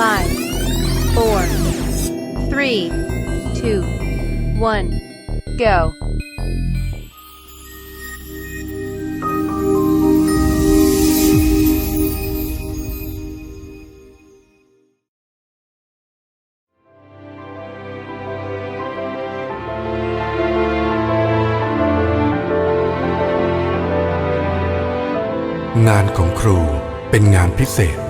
five, four, three, two, one, go. งานของครูเป็นงานพิเศษ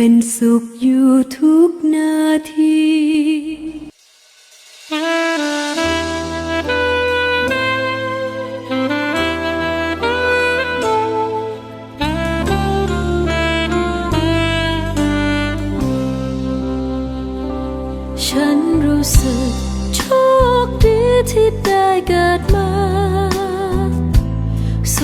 เป็นสุขอยู่ทุกนาทีฉันรู้สึกโชคดีที่ได้เกิดมา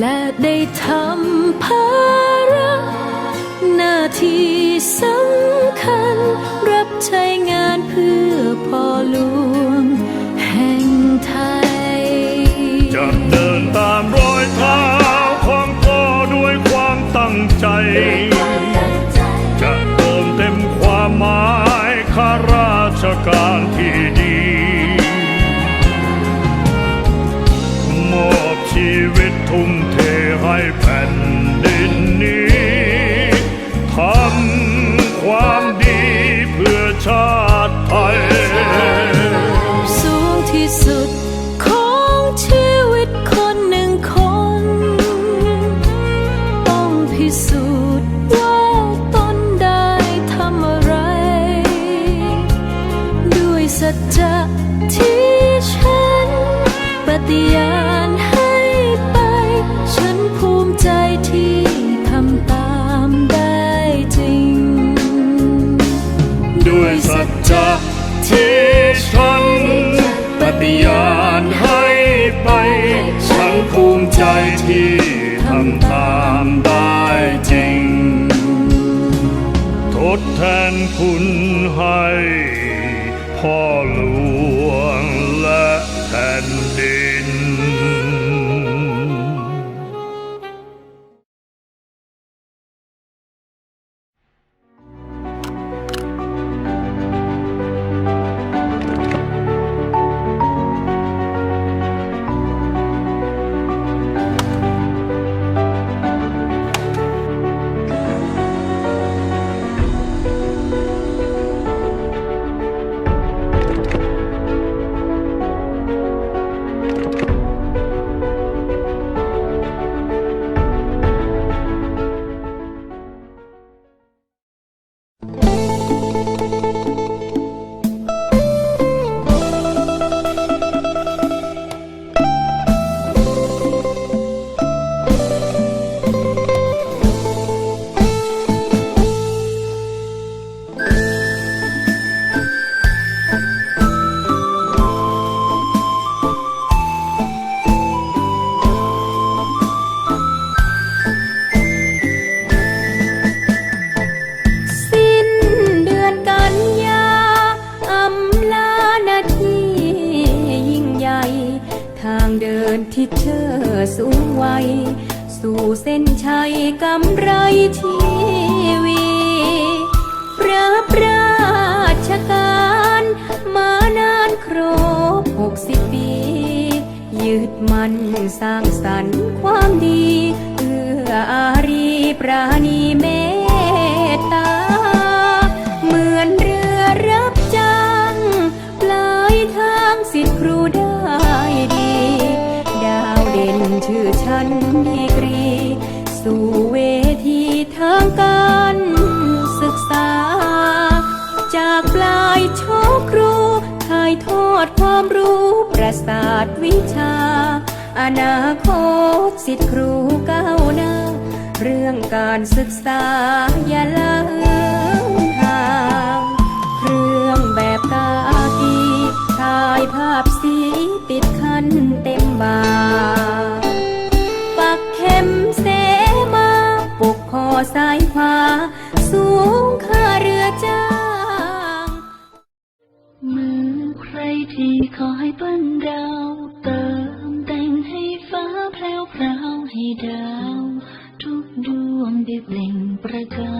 และได้ทำภาระหน้าที่สำคัญ รับใช้งานเพื่อพ่อหลวงแห่งไทยจะเดินตามร จจะที่ฉันปฏิญาณให้ไป ฉันภูมิใจที่ทำตามได้จริง ทดแทนคุณให้พ่อหลว มันสร้างสรรค์ความดีเอื้ออารีปราณีเมตตา เหมือนเรือรับจ้างปลายทางสิทธิครูได้ดี ดาวเด่นชื่อชั้นดีกรี สู่เวทีทางการศึกษา จากปลายโชครูถ่ายทอดความรู้ประสาทวิชา อนาคตสิทธิครูก้าวหน้า เรื่องการศึกษาอย่าละห่างเครื่องแบบกากีถ่ายภาพสีติดคันเต็มบาปักเข็มเสมาปกคอซ้ายขวาสูงค่าเรือจ้างมือใครที่คอยปั้นดาว ดาว ทุกดวงได้เปล่งประกา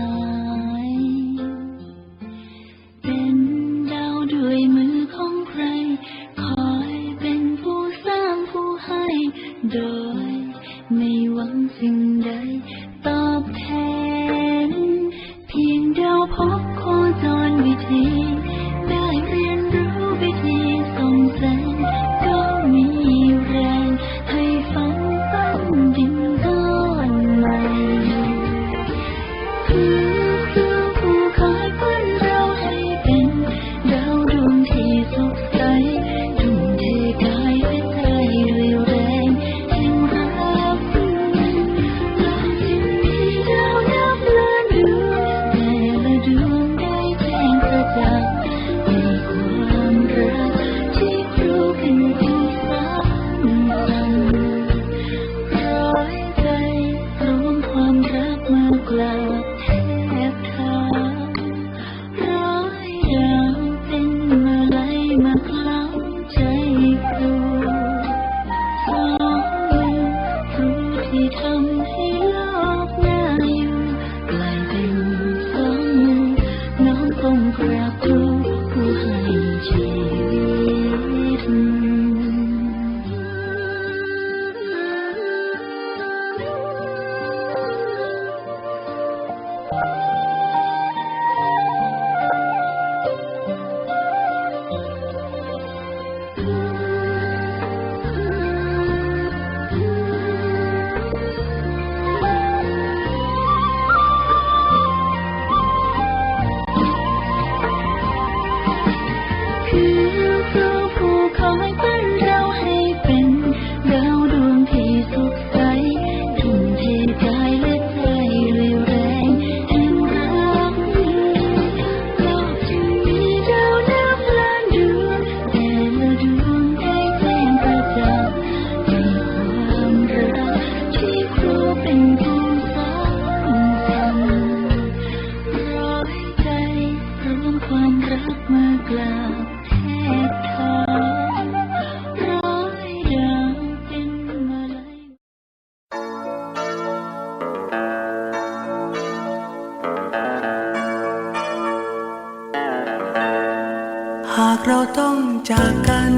ากเราต้องจากกัน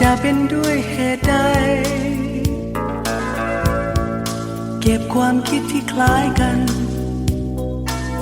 จะเป็นด้วยเหตุใด เก็บความคิดที่คล้ายกัน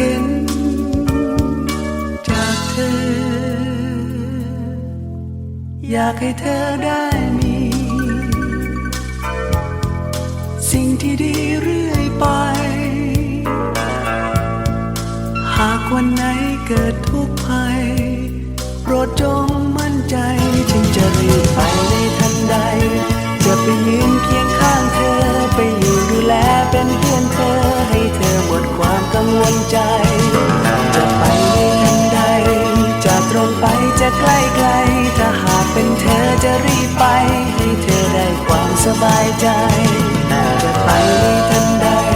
เห็นจากเธอ อยากให้เธอได้มี สิ่งที่ดีเรื่อยไป หากวันไหนเกิดทุกข์ภัยโปรดจงมั่นใจจึงจะรีบไปในทันใด จะไปยืนเคียงข้างเธอไปอยู่ดูแลเป็นเพื่อนเธอ งใจ จะไปในทันใด จะตรงไปจะใกล้ไกล ถ้าหากเป็นเธอจะรีบไป ให้เธอได้ความสบายใจ จะไปในทันใด